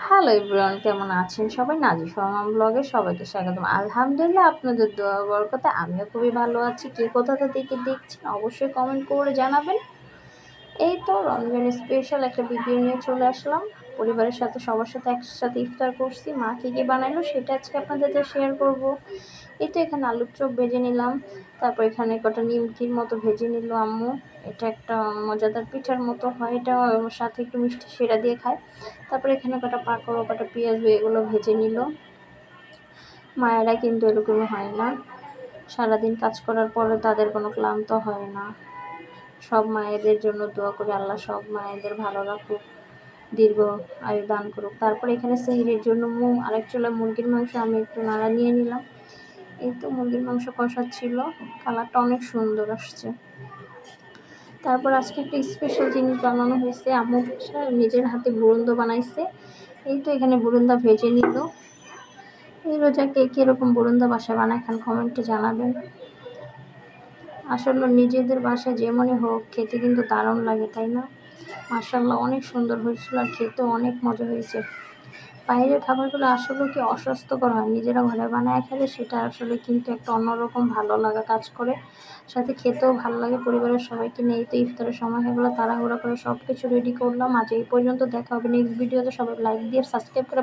Hello everyone কেমন আছেন সবাই? নাজি সরমান ব্লগে সবাইকে স্বাগতম। আলহামদুলিল্লাহ আপনাদের দোয়া বরকতে আমিও খুবই ভালো আছি। কে কোথা থেকে দেখছেন অবশ্যই কমেন্ট করে জানাবেন। এই তো রমজান স্পেশাল একটা ভিডিও নিয়ে চলে আসলাম। পরিবারের সাথে, সবার সাথে একসাথে ইফতার করছি। মা কী কী বানাইলো সেটা আজকে আপনাদের শেয়ার করব। এই তো এখানে আলুর চপ ভেজে নিলাম। তারপর এখানে কটা নিমকির মতো ভেজে নিল আম্মু। এটা একটা মজাদার পিঠার মতো হয়। এটা সাথে একটু মিষ্টি সেরা দিয়ে খায়। তারপরে এখানে কটা পাকড়, কটা পেঁয়াজ, এগুলো ভেজে নিল। মায়েরা কিন্তু এরকম হয় না। সারাদিন কাজ করার পরে তাদের কোনো ক্লান্ত হয় না। সব মায়েদের জন্য দোয়া করে, আল্লাহ সব মায়েদের ভালো রাখুক, দীর্ঘ আয়ু দান করুক। তারপরে এখানে সেহিরের জন্য মুখ, আরেক চুলা মুরগির মাংস আমি একটু নাড়া নিয়ে নিলাম। এই তো মুরগির মাংস কষা ছিল, কালারটা অনেক সুন্দর আসছে। তারপর আজকে একটা স্পেশাল জিনিস বানানো হয়েছে, আম্মু নিজের হাতে বুরন্দ বানাইছে। এই তো এখানে বুরন্দা ভেজে নিল। এই রোজা কে কীরকম বুরন্দা বাসা বানায় খান কমেন্টে জানাবেন। আসলে নিজেদের বাসায় যেমনই হোক, খেতে কিন্তু দারুণ লাগে, তাই না? মার্শাল্লাহ অনেক সুন্দর হয়েছিল আর খেতেও অনেক মজা হয়েছে। বাইরের খাবারগুলো আসলে কি অস্বাস্থ্যকর হয়? নিজেরা ঘরে বানায় খেলে সেটা আসলে কিন্তু একটা অন্যরকম ভালো লাগা কাজ করে। সাথে খেতেও ভালো লাগে, পরিবারের সবাইকে নিয়ে তো ইফতারের সময় হয়ে গেলো, তাড়াহুড়া করে সব কিছু রেডি করলাম। আজ এই পর্যন্ত, দেখা হবে নেক্সট ভিডিওতে সবাই লাইক দিয়ে সাবস্ক্রাইব করে